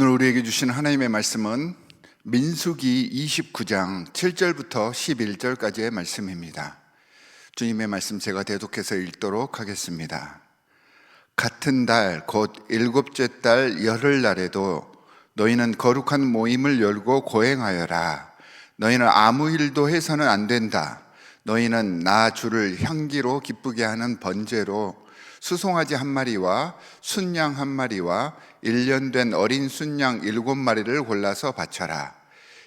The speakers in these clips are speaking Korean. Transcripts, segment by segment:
오늘 우리에게 주신 하나님의 말씀은 민수기 29장 7절부터 11절까지의 말씀입니다. 주님의 말씀 제가 대독해서 읽도록 하겠습니다. 같은 달, 곧 일곱째 달 열흘 날에도 너희는 거룩한 모임을 열고 고행하여라. 너희는 아무 일도 해서는 안 된다. 너희는 나 주를 향기로 기쁘게 하는 번제로 수송아지 한 마리와 순양 한 마리와 일년 된 어린 순양 일곱 마리를 골라서 바쳐라.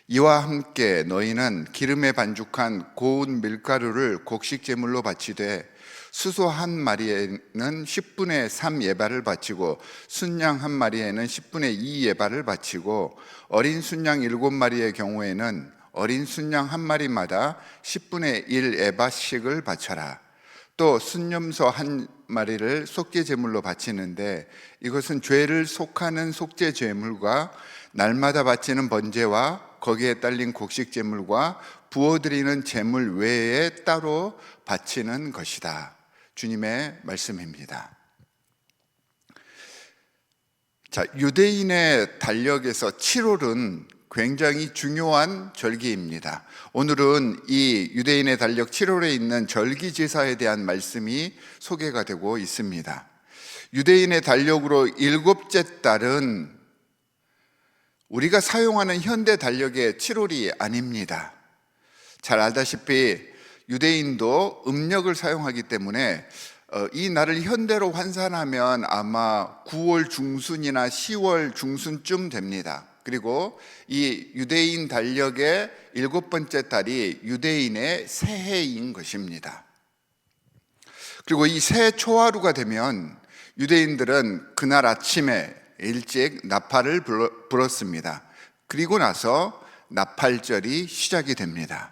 이와 함께 너희는 기름에 반죽한 고운 밀가루를 곡식 제물로 바치되 수소 한 마리에는 10분의 3 예발을 바치고 순양 한 마리에는 10분의 2 예발을 바치고 어린 순양 일곱 마리의 경우에는 어린 순양 한 마리마다 10분의 1 에바씩을 바쳐라. 또 순념소 한 마리를 속죄 제물로 바치는데 이것은 죄를 속하는 속죄 제물과 날마다 바치는 번제와 거기에 딸린 곡식 제물과 부어드리는 제물 외에 따로 바치는 것이다. 주님의 말씀입니다. 자, 유대인의 달력에서 7월은 굉장히 중요한 절기입니다. 오늘은 이 유대인의 달력 7월에 있는 절기 제사에 대한 말씀이 소개가 되고 있습니다. 유대인의 달력으로 일곱째 달은 우리가 사용하는 현대 달력의 7월이 아닙니다. 잘 알다시피 유대인도 음력을 사용하기 때문에 어, 이 날을 현대로 환산하면 아마 9월 중순이나 10월 중순쯤 됩니다. 그리고 이 유대인 달력의 일곱 번째 달이 유대인의 새해인 것입니다. 그리고 이 새해 초하루가 되면 유대인들은 그날 아침에 일찍 나팔을 불었습니다. 그리고 나서 나팔절이 시작이 됩니다.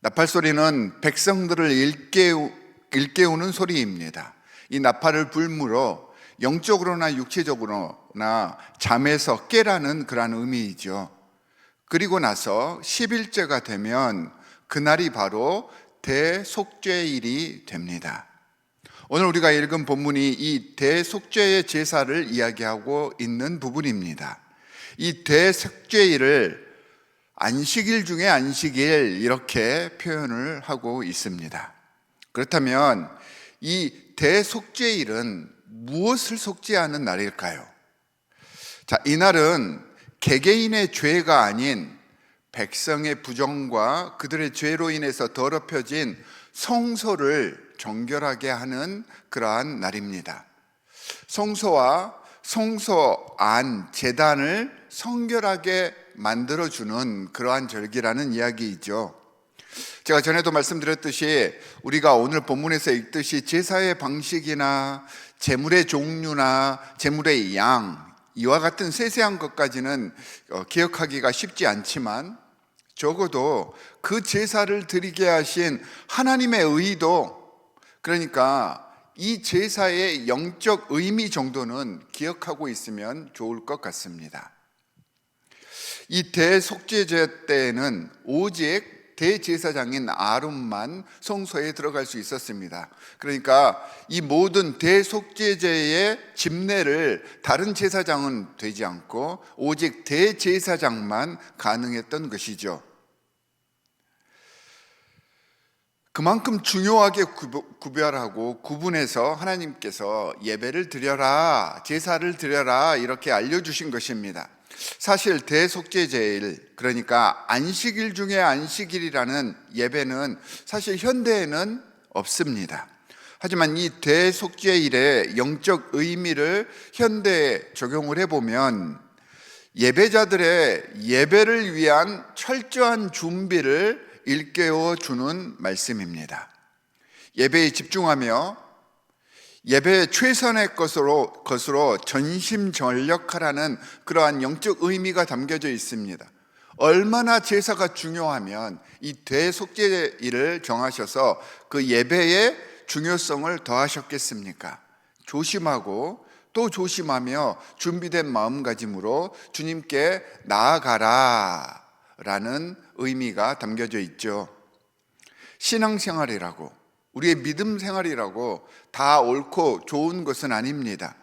나팔 소리는 백성들을 일깨우, 일깨우는 소리입니다. 이 나팔을 불므로 영적으로나 육체적으로나 잠에서 깨라는 그러한 의미이죠. 그리고 나서 10일째가 되면 그날이 바로 대속죄일이 됩니다. 오늘 우리가 읽은 본문이 이 대속죄의 제사를 이야기하고 있는 부분입니다. 이 대속죄일을 안식일 중에 안식일 이렇게 표현을 하고 있습니다. 그렇다면 이 대속죄일은 무엇을 속죄하는 날일까요? 자, 이날은 개개인의 죄가 아닌 백성의 부정과 그들의 죄로 인해서 더럽혀진 성소를 정결하게 하는 그러한 날입니다. 성소와 성소 안 재단을 성결하게 만들어 주는 그러한 절기라는 이야기이죠. 제가 전에도 말씀드렸듯이 우리가 오늘 본문에서 읽듯이 제사의 방식이나 재물의 종류나 재물의 양 이와 같은 세세한 것까지는 어, 기억하기가 쉽지 않지만 적어도 그 제사를 드리게 하신 하나님의 의도 그러니까 이 제사의 영적 의미 정도는 기억하고 있으면 좋을 것 같습니다. 이 대속죄제 때에는 오직 대제사장인 아론만 성소에 들어갈 수 있었습니다. 그러니까 이 모든 대속제제의 집례를 다른 제사장은 되지 않고 오직 대제사장만 가능했던 것이죠. 그만큼 중요하게 구별하고 구분해서 하나님께서 예배를 드려라, 제사를 드려라 이렇게 알려주신 것입니다. 사실 대속죄제일 그러니까 안식일 중에 안식일이라는 예배는 사실 현대에는 없습니다. 하지만 이 대속죄일의 영적 의미를 현대에 적용을 해보면 예배자들의 예배를 위한 철저한 준비를 일깨워 주는 말씀입니다. 예배에 집중하며 예배의 최선의 것으로, 것으로 전심전력하라는 그러한 영적 의미가 담겨져 있습니다. 얼마나 제사가 중요하면 이 대속죄일을 정하셔서 그 예배의 중요성을 더하셨겠습니까? 조심하고 또 조심하며 준비된 마음가짐으로 주님께 나아가라 라는 의미가 담겨져 있죠. 신앙생활이라고 우리의 믿음 생활이라고 다 옳고 좋은 것은 아닙니다.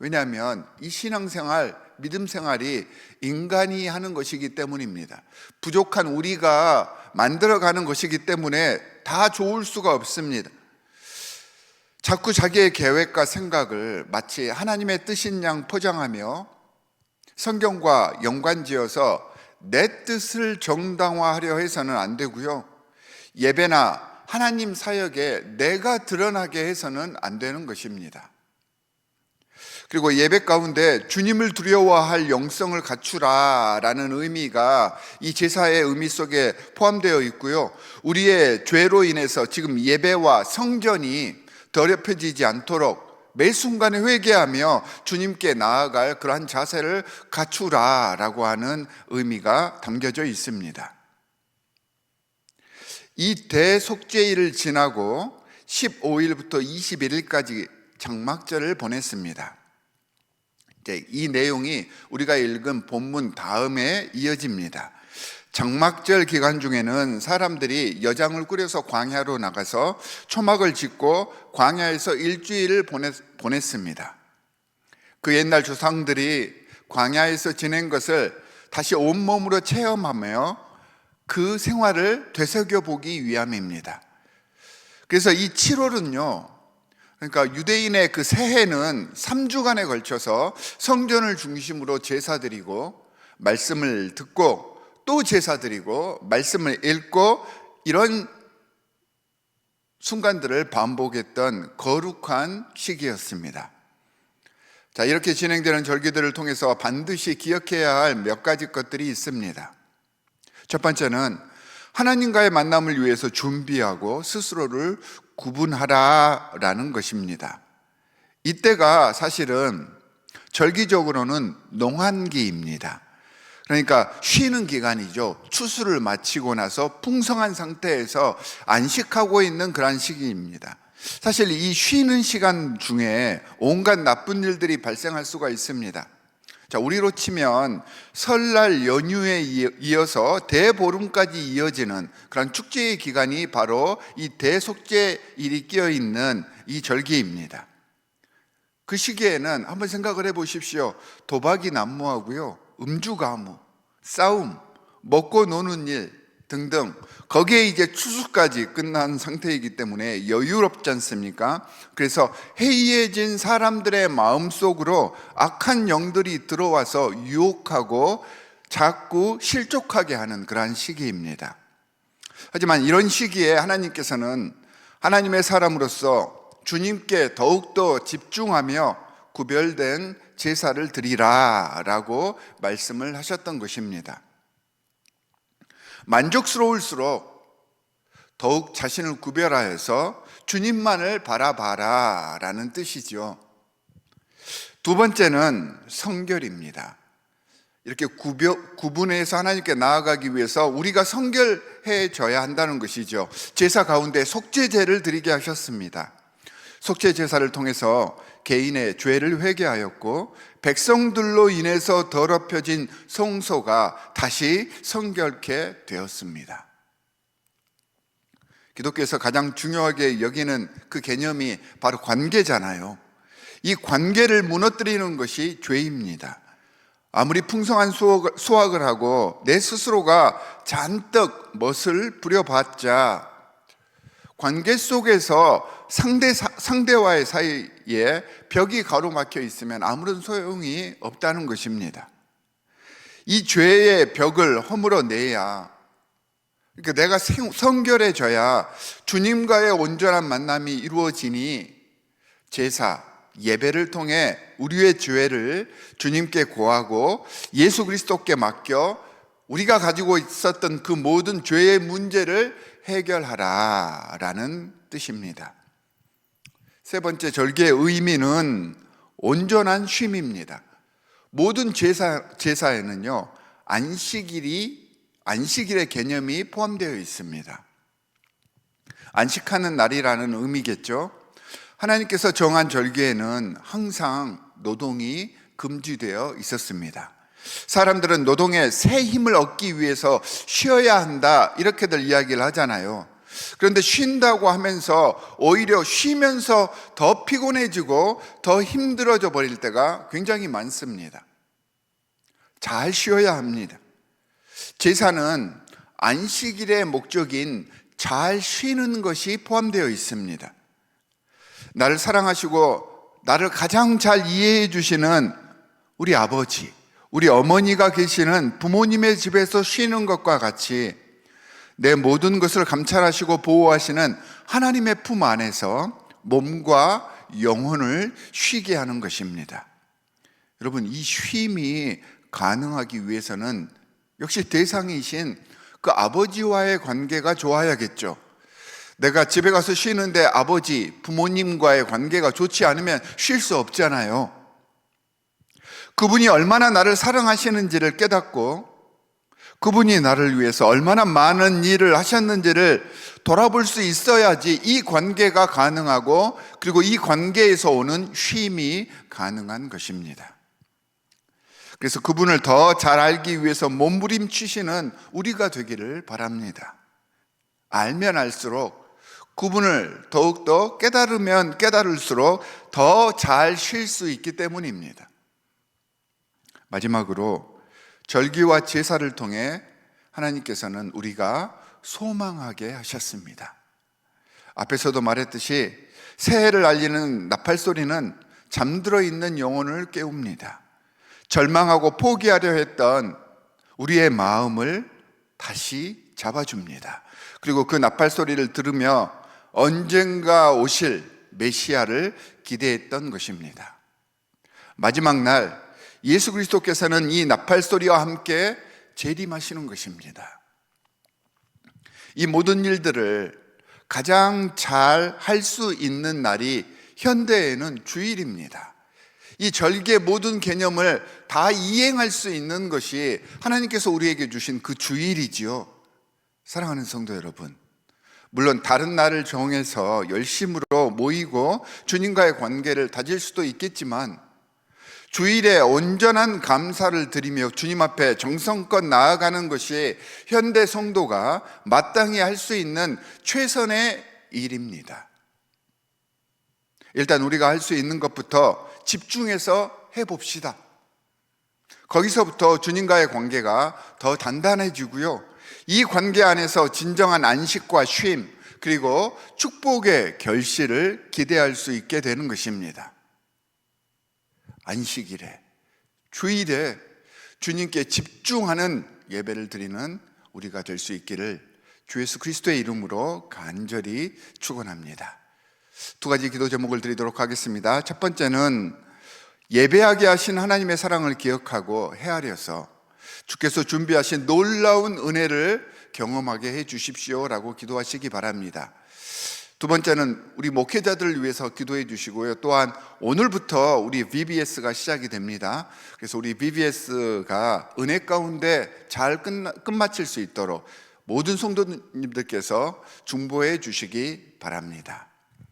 왜냐하면 이 신앙생활 믿음 생활이 인간이 하는 것이기 때문입니다. 부족한 우리가 만들어가는 것이기 때문에 다 좋을 수가 없습니다. 자꾸 자기의 계획과 생각을 마치 하나님의 뜻인 양 포장하며 성경과 연관지어서 내 뜻을 정당화하려 해서는 안 되고요. 예배나 하나님 사역에 내가 드러나게 해서는 안 되는 것입니다. 그리고 예배 가운데 주님을 두려워할 영성을 갖추라 라는 의미가 이 제사의 의미 속에 포함되어 있고요. 우리의 죄로 인해서 지금 예배와 성전이 더럽혀지지 않도록 매 순간에 회개하며 주님께 나아갈 그러한 자세를 갖추라 라고 하는 의미가 담겨져 있습니다. 이 대속죄일을 지나고 15일부터 21일까지 장막절을 보냈습니다. 이제 이 내용이 우리가 읽은 본문 다음에 이어집니다. 장막절 기간 중에는 사람들이 여장을 꾸려서 광야로 나가서 초막을 짓고 광야에서 일주일을 보냈, 보냈습니다. 그 옛날 조상들이 광야에서 지낸 것을 다시 온몸으로 체험하며 그 생활을 되새겨 보기 위함입니다. 그래서 이 7월은요, 그러니까 유대인의 그 새해는 3주간에 걸쳐서 성전을 중심으로 제사드리고 말씀을 듣고 또 제사드리고 말씀을 읽고 이런 순간들을 반복했던 거룩한 시기였습니다. 자, 이렇게 진행되는 절기들을 통해서 반드시 기억해야 할 몇 가지 것들이 있습니다. 첫 번째는 하나님과의 만남을 위해서 준비하고 스스로를 구분하라라는 것입니다. 이때가 사실은 절기적으로는 농한기입니다. 그러니까 쉬는 기간이죠. 추수를 마치고 나서 풍성한 상태에서 안식하고 있는 그런 시기입니다. 사실 이 쉬는 시간 중에 온갖 나쁜 일들이 발생할 수가 있습니다. 자, 우리로 치면 설날 연휴에 이어서 대보름까지 이어지는 그런 축제의 기간이 바로 이 대속제일이 끼어 있는 이 절기입니다. 그 시기에는 한번 생각을 해 보십시오. 도박이 난무하고요. 음주 가무, 싸움, 먹고 노는 일 등등 거기에 이제 추수까지 끝난 상태이기 때문에 여유롭지 않습니까? 그래서 해이해진 사람들의 마음속으로 악한 영들이 들어와서 유혹하고 자꾸 실족하게 하는 그러한 시기입니다. 하지만 이런 시기에 하나님께서는 하나님의 사람으로서 주님께 더욱더 집중하며 구별된 제사를 드리라 라고 말씀을 하셨던 것입니다. 만족스러울수록 더욱 자신을 구별하여서 주님만을 바라봐라 라는 뜻이죠. 두 번째는 성결입니다. 이렇게 구별, 구분해서 하나님께 나아가기 위해서 우리가 성결해져야 한다는 것이죠. 제사 가운데 속죄제를 드리게 하셨습니다. 속죄 제사를 통해서 개인의 죄를 회개하였고 백성들로 인해서 더럽혀진 성소가 다시 성결케 되었습니다. 기독교에서 가장 중요하게 여기는 그 개념이 바로 관계잖아요. 이 관계를 무너뜨리는 것이 죄입니다. 아무리 풍성한 수확을 하고 내 스스로가 잔뜩 멋을 부려봤자 관계 속에서 상대 상대와의 사이에 벽이 가로막혀 있으면 아무런 소용이 없다는 것입니다. 이 죄의 벽을 허물어 내야 그러니까 내가 성결해져야 주님과의 온전한 만남이 이루어지니 제사, 예배를 통해 우리의 죄를 주님께 고하고 예수 그리스도께 맡겨 우리가 가지고 있었던 그 모든 죄의 문제를 해결하라 라는 뜻입니다. 세 번째 절기의 의미는 온전한 쉼입니다. 모든 제사, 제사에는요, 안식일이, 안식일의 개념이 포함되어 있습니다. 안식하는 날이라는 의미겠죠. 하나님께서 정한 절기에는 항상 노동이 금지되어 있었습니다. 사람들은 노동에 새 힘을 얻기 위해서 쉬어야 한다, 이렇게들 이야기를 하잖아요. 그런데 쉰다고 하면서 오히려 쉬면서 더 피곤해지고 더 힘들어져 버릴 때가 굉장히 많습니다. 잘 쉬어야 합니다. 제사는 안식일의 목적인 잘 쉬는 것이 포함되어 있습니다. 나를 사랑하시고 나를 가장 잘 이해해 주시는 우리 아버지, 우리 어머니가 계시는 부모님의 집에서 쉬는 것과 같이 내 모든 것을 감찰하시고 보호하시는 하나님의 품 안에서 몸과 영혼을 쉬게 하는 것입니다. 여러분, 이 쉼이 가능하기 위해서는 역시 대상이신 그 아버지와의 관계가 좋아야겠죠. 내가 집에 가서 쉬는데 아버지, 부모님과의 관계가 좋지 않으면 쉴 수 없잖아요. 그분이 얼마나 나를 사랑하시는지를 깨닫고 그분이 나를 위해서 얼마나 많은 일을 하셨는지를 돌아볼 수 있어야지 이 관계가 가능하고 그리고 이 관계에서 오는 쉼이 가능한 것입니다. 그래서 그분을 더 잘 알기 위해서 몸부림치시는 우리가 되기를 바랍니다. 알면 알수록 그분을 더욱더 깨달으면 깨달을수록 더 잘 쉴 수 있기 때문입니다. 마지막으로 절기와 제사를 통해 하나님께서는 우리가 소망하게 하셨습니다. 앞에서도 말했듯이 새해를 알리는 나팔 소리는 잠들어 있는 영혼을 깨웁니다. 절망하고 포기하려 했던 우리의 마음을 다시 잡아줍니다. 그리고 그 나팔 소리를 들으며 언젠가 오실 메시아를 기대했던 것입니다. 마지막 날 예수 그리스도께서는 이 나팔 소리와 함께 재림하시는 것입니다. 이 모든 일들을 가장 잘 할 수 있는 날이 현대에는 주일입니다. 이 절기의 모든 개념을 다 이행할 수 있는 것이 하나님께서 우리에게 주신 그 주일이지요. 사랑하는 성도 여러분. 물론 다른 날을 정해서 열심으로 모이고 주님과의 관계를 다질 수도 있겠지만 주일에 온전한 감사를 드리며 주님 앞에 정성껏 나아가는 것이 현대 성도가 마땅히 할 수 있는 최선의 일입니다. 일단 우리가 할 수 있는 것부터 집중해서 해봅시다. 거기서부터 주님과의 관계가 더 단단해지고요. 이 관계 안에서 진정한 안식과 쉼, 그리고 축복의 결실을 기대할 수 있게 되는 것입니다. 안식일에, 주일에 주님께 집중하는 예배를 드리는 우리가 될 수 있기를 주 예수 그리스도의 이름으로 간절히 축원합니다. 두 가지 기도 제목을 드리도록 하겠습니다. 첫 번째는 예배하게 하신 하나님의 사랑을 기억하고 헤아려서 주께서 준비하신 놀라운 은혜를 경험하게 해 주십시오라고 기도하시기 바랍니다. 두 번째는 우리 목회자들을 위해서 기도해 주시고요. 또한 오늘부터 우리 VBS가 시작이 됩니다. 그래서 우리 VBS가 은혜 가운데 잘 끝나, 끝마칠 수 있도록 모든 성도님들께서 중보해 주시기 바랍니다.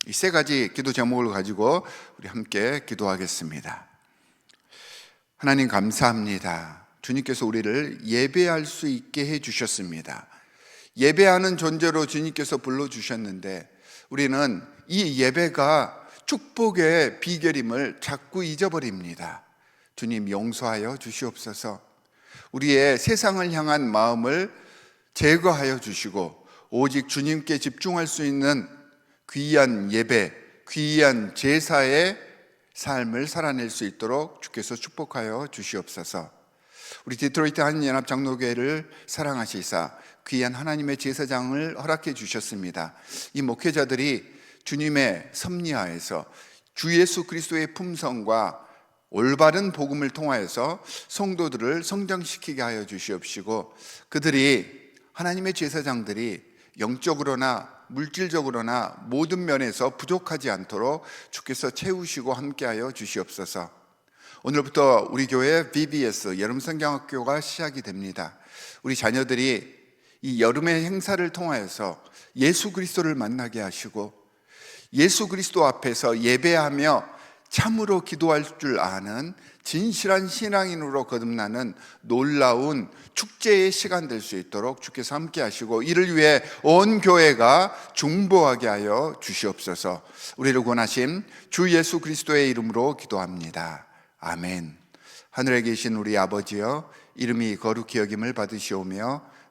이 세 가지 기도 제목을 가지고 우리 함께 기도하겠습니다. 하나님 감사합니다. 주님께서 우리를 예배할 수 있게 해 주셨습니다. 예배하는 존재로 주님께서 불러 주셨는데 우리는 이 예배가 축복의 비결임을 자꾸 잊어버립니다. 주님 용서하여 주시옵소서. 우리의 세상을 향한 마음을 제거하여 주시고 오직 주님께 집중할 수 있는 귀한 예배, 귀한 제사의 삶을 살아낼 수 있도록 주께서 축복하여 주시옵소서. 우리 디트로이트 한연합 장로교회를 사랑하시사 귀한 하나님의 제사장을 허락해 주셨습니다. 이 목회자들이 주님의 섭리하에서 주 예수 그리스도의 품성과 올바른 복음을 통하여서 성도들을 성장시키게 하여 주시옵시고 그들이 하나님의 제사장들이 영적으로나 물질적으로나 모든 면에서 부족하지 않도록 주께서 채우시고 함께하여 주시옵소서. 오늘부터 우리 교회 BBS 여름 성경학교가 시작이 됩니다. 우리 자녀들이 이 여름의 행사를 통하여서 예수 그리스도를 만나게 하시고 예수 그리스도 앞에서 예배하며 참으로 기도할 줄 아는 진실한 신앙인으로 거듭나는 놀라운 축제의 시간 될 수 있도록 주께서 함께 하시고 이를 위해 온 교회가 중보하게 하여 주시옵소서. 우리를 권하심 주 예수 그리스도의 이름으로 기도합니다. 아멘. 하늘에 계신 우리 아버지여 이름이 거룩히 여김을 받으시오며